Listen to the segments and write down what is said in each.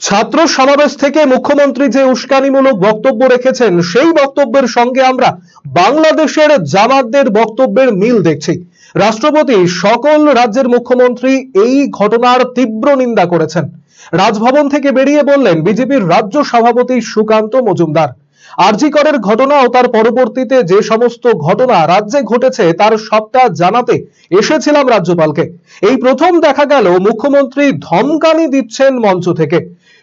ছাত্র সমাবেশ থেকে মুখ্যমন্ত্রী যে উস্কানিমূলক বক্তব্য রেখেছেন, সেই বক্তব্যের সঙ্গে আমরা বাংলাদেশের জামাতদের বক্তব্যের মিল দেখছি। রাষ্ট্রপতি সকল রাজ্যের মুখ্যমন্ত্রী এই ঘটনার তীব্র নিন্দা করেছেন। রাজভবন থেকে বেরিয়ে বললেন, বিজেপির রাজ্য সভাপতি সুকান্ত মজুমদার। আরজিকরের ঘটনা ও তার পরবর্তীতে যে সমস্ত ঘটনা রাজ্যে ঘটেছে, তার সবটা জানাতে এসেছিলাম রাজ্যপালকে। এই প্রথম দেখা গেল মুখ্যমন্ত্রী ধমকানি দিচ্ছেন মঞ্চ থেকে।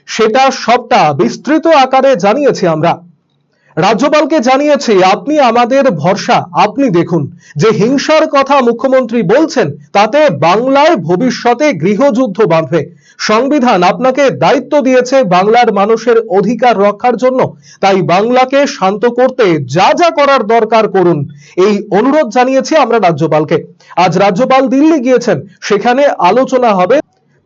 সেটা সবটা বিস্তৃত আকারে জানিয়েছি আমরা। রাজ্যপালকে জানিয়েছি, আপনি আমাদের ভরসা, আপনি দেখুন, যে হিংসার কথা মুখ্যমন্ত্রী বলছেন, তাতে বাংলায় ভবিষ্যতে গৃহযুদ্ধ বাঁধবে। সংবিধান আপনাকে দায়িত্ব দিয়েছে বাংলার মানুষের অধিকার রক্ষার জন্য। তাই বাংলাকে শান্ত করতে যা যা করার দরকার করুন, এই অনুরোধ জানিয়েছি আমরা রাজ্যপালকে। আজ রাজ্যপাল দিল্লি গিয়েছেন, সেখানে আলোচনা হবে।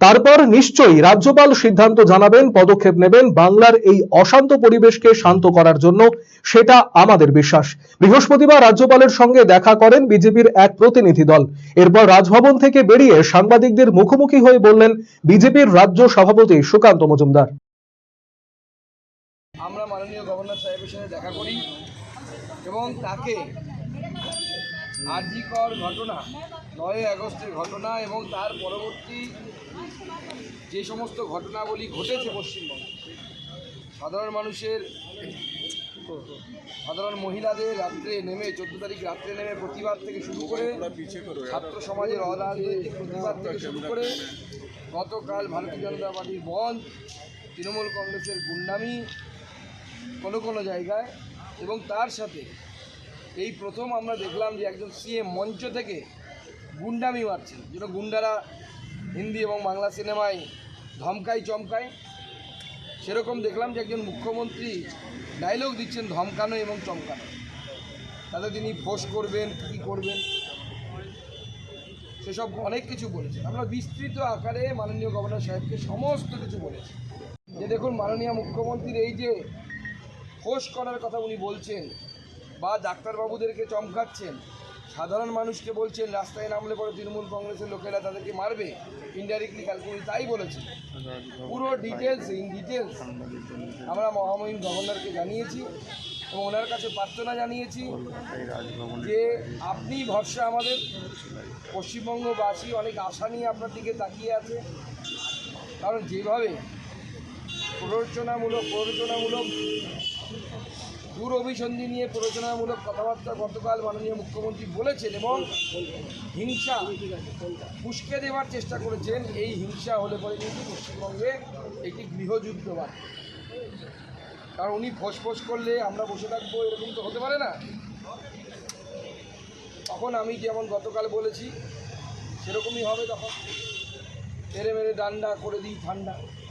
তারপর নিশ্চয়ই রাজ্যপাল সিদ্ধান্ত জানাবেন, পদক্ষেপ নেবেন, বাংলার এই অশান্ত পরিবেশকে শান্ত করার জন্য, সেটা আমাদের বিশ্বাস। বৃহস্পতিবার রাজ্যপালের সঙ্গে দেখা করেন বিজেপির এক প্রতিনিধি দল। এরপর রাজভবন থেকে বেরিয়ে সাংবাদিকদের মুখোমুখি হয়ে বললেন বিজেপির রাজ্য সভাপতি সুকান্ত মজুমদার। আমরা মাননীয় গভর্নর সাহেবের সাথে দেখা করি এবং তাকে আরজিকর ঘটনা, নয় আগস্টের ঘটনা এবং তার পরবর্তী যে সমস্ত ঘটনাবলী ঘটেছে পশ্চিমবঙ্গে, সাধারণ মানুষের, সাধারণ মহিলাদের রাত্রে নেমে, চোদ্দ তারিখ রাত্রে নেমে প্রতিবাদ থেকে শুরু করে, ছাত্র সমাজের অরাজনৈতিক প্রতিবাদ থেকে শুরু করে, গতকাল ভারতীয় জনতা পার্টির বন্ধ, তৃণমূল কংগ্রেসের গুন্ডামি কোনো কোনো জায়গায় এবং তার সাথে এই প্রথম আমরা দেখলাম যে একজন সিএম মঞ্চ থেকে গুন্ডামি মারছেন, যেটা গুন্ডারা হিন্দি এবং বাংলা সিনেমায় ধমকায়, চমকায়। সেরকম দেখলাম যে একজন মুখ্যমন্ত্রী ডায়লগ দিচ্ছেন ধমকানো এবং চমকানো। তাতে তিনি ফোস করবেন, কী করবেন, সেসব অনেক কিছু বলেছেন। আমরা বিস্তৃত আকারে মাননীয় গভর্নর সাহেবকে সমস্ত কিছু বলেছি। যে দেখুন, মাননীয় মুখ্যমন্ত্রীর এই যে ফোস করার কথা উনি বলছেন বা ডাক্তারবাবুদেরকে চমকাচ্ছেন। সাধারণ মানুষকে বলছেন, রাস্তায় নামলে পরে তৃণমূল কংগ্রেসের লোকেরা তাদেরকে মারবে। ইনডাইরেক্টলি কালকে উনি তাই বলেছেন পুরো ডিটেলস ইন ডিটেলস আমরা মহামহিম গভর্নরকে জানিয়েছি এবং ওনার কাছে প্রার্থনা জানিয়েছি যে আপনি ভরসা আমাদের। পশ্চিমবঙ্গবাসী অনেক আশা নিয়ে আপনার দিকে তাকিয়ে আছে। কারণ যেভাবে প্ররোচনামূলক প্ররোচনামূলক দূর অভিসন্ধি নিয়ে প্ররোচনামূলক কথাবার্তা গতকাল মাননীয় মুখ্যমন্ত্রী বলেছেন এবং হিংসা উস্কে দেওয়ার চেষ্টা করেছেন। এই হিংসা হলে পরে কিন্তু পশ্চিমবঙ্গে একটি গৃহযুদ্ধ বাড়বে কারণ উনি ফোঁস করলে আমরা বসে থাকব, এরকম তো হতে পারে না। তখন আমি যেমন গতকাল বলেছি, সেরকমই হবে তখন। মেরে মেরে ডান্ডা করে দিই ঠান্ডা।